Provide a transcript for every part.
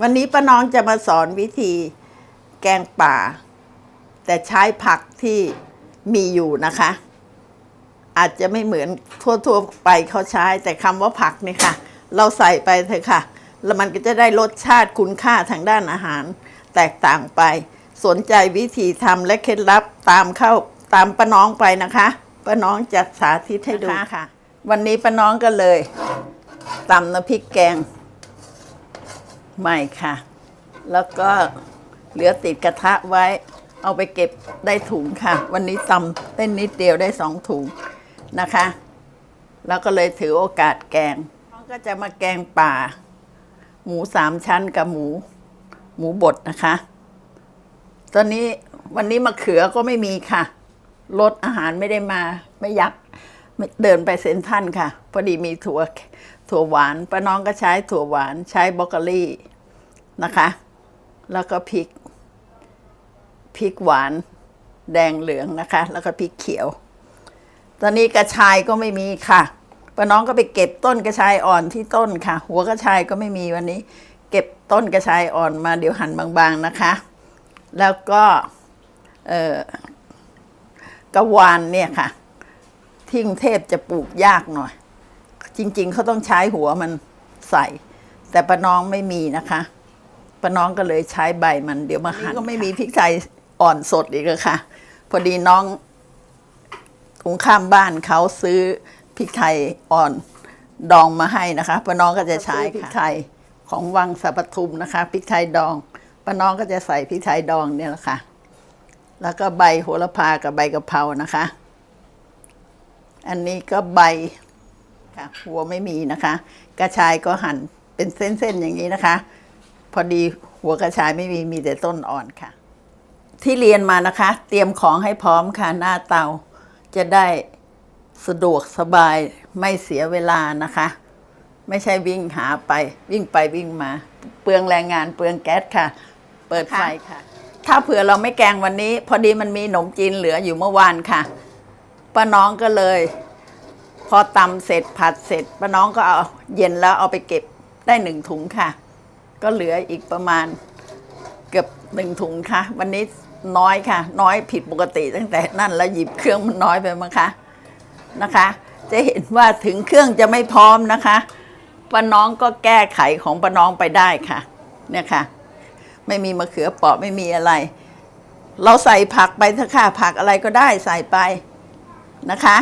วันนี้ป้าน้องจะมาสอนวิธีแกงป่า แต่ใช้ผักที่มีอยู่นะคะ อาจจะไม่เหมือนทั่วๆไปเขาใช้ แต่คำว่าผักนี่ค่ะ เราใส่ไปเถอะค่ะ แล้วมันก็จะได้รสชาติคุณค่าทางด้านอาหาร แตกต่างไป สนใจวิธีทำและเคล็ดลับตามเข้าตามป้าน้องไปนะคะป้าน้องจะสาธิตให้ดูค่ะ วันนี้ป้าน้องก็เลยตำน้ำพริกแกง ใหม่ค่ะ แล้วก็เหลือติดกระทะไว้ เอาไปเก็บได้ถุงค่ะ วันนี้ตำได้นนิดเดียวได้สองถุงนะคะ แล้วก็เลยถือโอกาสแกงน้องก็จะมาแกงป่า หมูสามชั้นกับหมู หมูบดนะคะ ตอนนี้วันนี้มะเขือก็ไม่มีค่ะรถอาหารไม่ได้มาไม่ยักเดินไปเซนทันค่ะ พอดีมีถั่ว ถั่วหวานป้าน้องก็ใช้ถั่วหวานใช้บรอกโคลีนะคะ แล้วก็พริกพริกหวานแดงเหลืองนะคะ แล้วก็พริกเขียว ตอนนี้กระชายก็ไม่มีค่ะป้าน้องก็ไปเก็บต้นกระชายอ่อนที่ต้นค่ะ หัวกระชายก็ไม่มีวันนี้ เก็บต้นกระชายอ่อนมาเดี๋ยวหั่นบางๆนะคะ แล้วก็เออกระวานเนี่ยค่ะ ที่กรุงเทพจะปลูกยากหน่อย จริง ๆเขาต้องใช้หัวมันใส่ แต่ป้าน้องไม่มีนะคะป้าน้องก็เลยใช้ใบมันเดี๋ยวมาหั่นก็ไม่มีพริกไทยอ่อนสดอีกอะค่ะ พอดีน้องตรงข้ามบ้านเขาซื้อพริกไทยอ่อนดองมาให้นะคะป้าน้องก็จะใช้พริกไทยของวังสะปทุมนะคะพริกไทยดองป้าน้องก็จะใส่พริกไทยดองเนี่ยแหละค่ะ แล้วก็ใบโหระพากับใบกะเพรานะคะ อันนี้ก็ใบ ค่ะหัวไม่มีนะคะ กระชายก็หั่นเป็นเส้นๆอย่างนี้นะคะ พอดีหัวกระชายไม่มีมีแต่ต้นอ่อนค่ะ ที่เรียนมานะคะ เตรียมของให้พร้อมค่ะหน้าเตาจะได้สะดวกสบายไม่เสียเวลานะคะ ไม่ใช่วิ่งหาไปวิ่งไปวิ่งมา เปลืองแรงงานเปลืองแก๊สค่ะ เปิดไฟค่ะ ถ้าเผื่อเราไม่แกงวันนี้ พอดีมันมีขนมจีนเหลืออยู่เมื่อวานค่ะป้าน้องก็เลย อตำเสร็จผัดเสร็จป้าน้องก็เอาเย็นแล้วเอาไปเก็บได้หนึ่งถุงค่ะ ก็เหลืออีกประมาณเกือบหนึ่งถุงค่ะ วันนี้น้อยค่ะ น้อยผิดปกติตั้งแต่นั่นแล้วหยิบเครื่องมันน้อยไปมั้งคะนะคะ จะเห็นว่าถึงเครื่องจะไม่พร้อมนะคะป้าน้องก็แก้ไขของป้าน้องไปได้ค่ะ เนี่ยค่ะ ไม่มีมะเขือเปาะไม่มีอะไร เราใส่ผักไปเถอะค่ะผักอะไรก็ได้ใส่ไปนะคะ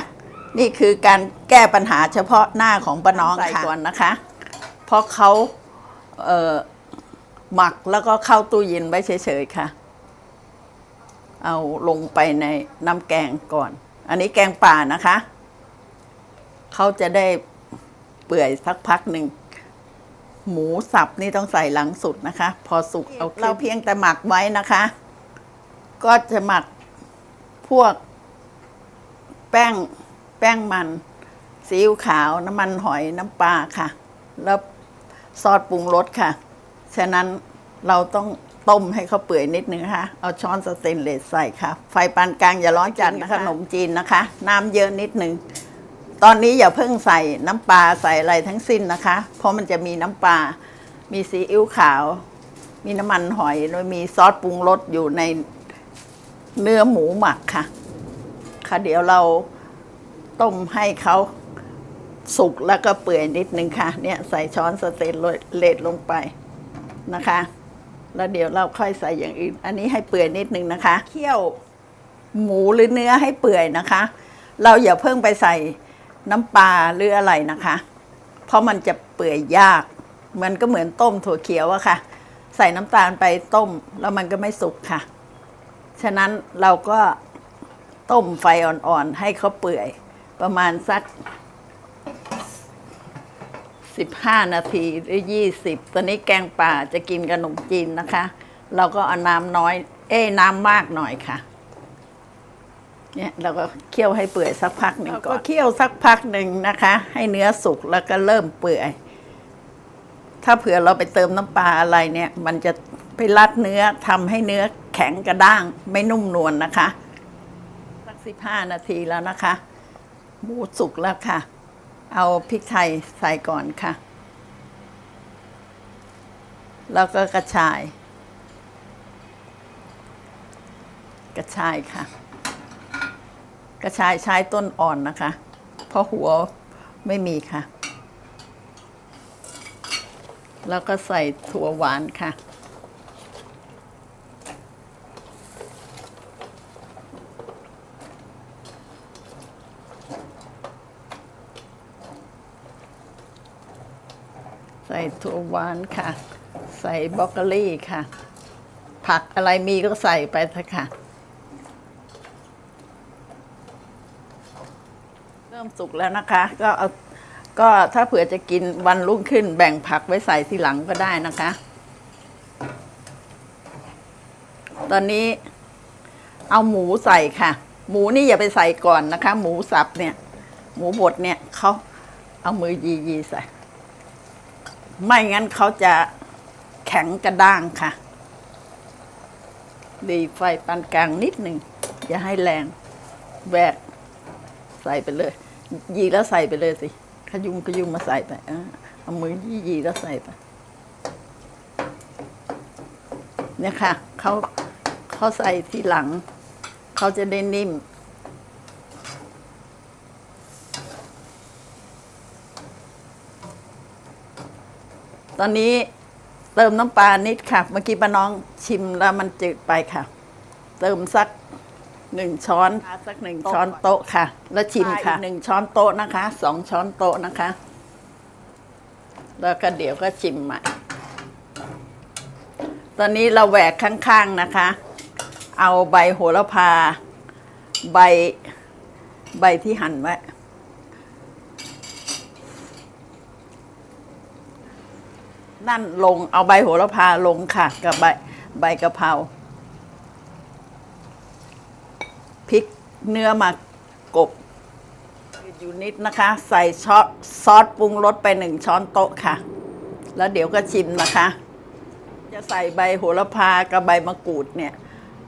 นี่คือการแก้ปัญหาเฉพาะหน้าของป้าน้องใส่ก่อนนะคะ เพราะเขาเอ่อหมักแล้วก็เข้าตู้เย็นไว้เฉยๆค่ะ เอาลงไปในน้ำแกงก่อน อันนี้แกงป่านะคะ เขาจะได้เปื่อยสักพักหนึ่ง หมูสับนี่ต้องใส่หลังสุดนะคะ พอสุกเอาเราเพียงแต่หมักไว้นะคะ ก็จะหมักพวกแป้ง แป้งมัน ซีอิ๊วขาว น้ำมันหอย น้ำปลาค่ะ แล้วซอสปรุงรสค่ะ ฉะนั้นเราต้องต้มให้เขาเปื่อยนิดนึงนะคะเอาช้อนสเตนเลสใส่ค่ะ ไฟปานกลางอย่าร้อนจัดนะคะขนมจีนนะคะ น้ำเยอะนิดนึง ตอนนี้อย่าเพิ่งใส่น้ำปลาใส่อะไรทั้งสิ้นนะคะ เพราะมันจะมีน้ำปลา มีซีอิ๊วขาว มีน้ำมันหอย แล้วมีซอสปรุงรสอยู่ในเนื้อหมูหมักค่ะ ค่ะเดี๋ยวเรา ต้มให้เขาสุกแล้วก็เปื่อยนิดนึงค่ะ เนี่ยใส่ช้อนสเตนเลสลงไปนะคะ แล้วเดี๋ยวเราค่อยใส่อย่างอื่น อันนี้ให้เปื่อยนิดนึงนะคะเคี่ยวหมูหรือเนื้อให้เปื่อยนะคะ เราอย่าเพิ่งไปใส่น้ำปลาหรืออะไรนะคะ เพราะมันจะเปื่อยยาก มันก็เหมือนต้มถั่วเขียวอะค่ะ ใส่น้ำตาลไปต้มแล้วมันก็ไม่สุกค่ะ ฉะนั้นเราก็ต้มไฟอ่อนๆให้เขาเปื่อย ประมาณสักสิบห้านาทีหรือยี่สิบตอนนี้แกงป่าจะกินกับขนมจีนนะคะ เราก็เอาน้ำน้อย เอ้น้ำมากหน่อยค่ะ เนี่ยเราก็เคี่ยวให้เปื่อยสักพักหนึ่งก่อนก็เคี่ยวสักพักหนึ่งนะคะ ให้เนื้อสุกแล้วก็เริ่มเปื่อย ถ้าเผื่อเราไปเติมน้ำปลาอะไรเนี่ย มันจะไปรัดเนื้อทำให้เนื้อแข็งกระด้าง ไม่นุ่มนวลนนะคะ สักสิบห้านาทีแล้วนะคะ หมูสุกแล้วค่ะ เอาพริกไทยใส่ก่อนค่ะ แล้วก็กระชาย กระชายค่ะ กระชายใช้ต้นอ่อนนะคะ เพราะหัวไม่มีค่ะ แล้วก็ใส่ถั่วหวานค่ะ ส่ถั่วหวานค่ะ ใส่บรอกโคลี่ค่ะ ผักอะไรมีก็ใส่ไปเถอะค่ะ เริ่มสุกแล้วนะคะ ก็เอาก็ถ้าเผื่อจะกินวันรุ่งขึ้น แบ่งผักไว้ใส่ทีหลังก็ได้นะคะ ตอนนี้เอาหมูใส่ค่ะ หมูนี่อย่าไปใส่ก่อนนะคะ หมูสับเนี่ย หมูบดเนี่ยเขาเอามือยียีๆใส่ ไม่งั้นเขาจะแข็งกระด้างค่ะ ดีไฟปานกลางนิดหนึ่งอย่าให้แรงแวกใส่ไปเลย ยีแล้วใส่ไปเลยสิ ขยุมขยุมมาใส่ไปเออเอามือยียีแล้วใส่ไปเนี่ยค่ะเขาเขาใส่ทีหลัง เขาจะได้นิ่ม ตอนนี้เติมน้ำปลานิดค่ะ เมื่อกี้ป้าน้องชิมแล้วมันจืดไปค่ะ เติมสักหนึ่งช้อนสักหนึ่งช้อนโต๊ะค่ะ แล้วชิมค่ะหนึ่งช้อนโต๊ะนะคะสองช้อนโต๊ะนะคะ แล้วก็เดี๋ยวก็ชิมใหม่ตอนนี้เราแหวกข้างๆนะคะ เอาใบโหระพา ใบใบที่หั่นไว้ นั่นลงเอาใบโหระพาลงค่ะ กับใบใบกะเพราพริกเนื้อมากบอยู่นิดนะคะ ใส่ช้อนซอสปรุงรสไปหนึ่งช้อนโต๊ะค่ะ แล้วเดี๋ยวก็ชิมนะคะ จะใส่ใบโหระพากับใบมะกรูดเนี่ย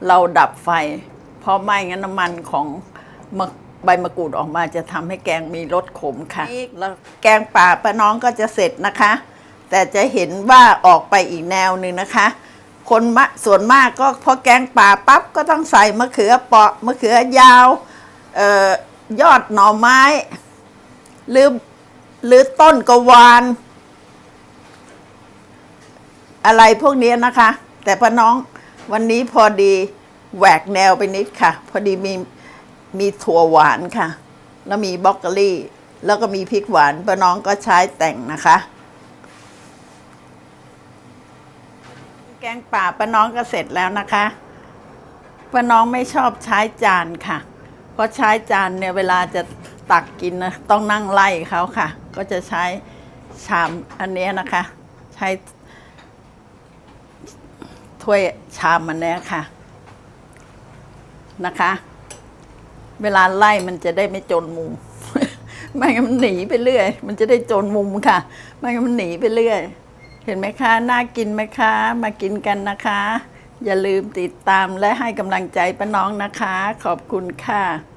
เราดับไฟ เพราะไม่งั้นน้ำมันของมะใบมะกรูดออกมาจะทำให้แกงมีรสขมค่ะ แล้วแกงป่าป้าน้องก็จะเสร็จนะคะ แต่จะเห็นว่าออกไปอีกแนวหนึ่งนะคะ คนมะส่วนมากก็พอแกงป่าปั๊บก็ต้องใส่มะเขือเปราะมะเขือยาวออยอดหน่อไม้ หรือหรือต้นกระวาน อะไรพวกนี้นะคะ แต่ป้าน้องวันนี้พอดีแหวกแนวไปนิดค่ะ พอดีมีมีถั่วหวานค่ะ แล้วมีบรอกโคลี่ แล้วก็มีพริกหวานป้าน้องก็ใช้แต่งนะคะ แกงป่าป้าน้องก็เสร็จแล้วนะคะป้าน้องไม่ชอบใช้จานค่ะ เพราะใช้จานเนี่ยเวลาจะตักกินนะต้องนั่งไล่เขาค่ะ ก็จะใช้ชามอันนี้นะคะ ใช้ถ้วยชามมันนี้ค่ะนะคะ เวลาไล่มันจะได้ไม่จนมุม ไม่งั้นมันหนีไปเรื่อย มันจะได้จนมุมค่ะ ไม่งั้นมันหนีไปเรื่อย เห็นไหมคะ น่ากินไหมคะ มากินกันนะคะ อย่าลืมติดตามและให้กำลังใจป้าน้องนะคะ ขอบคุณค่ะ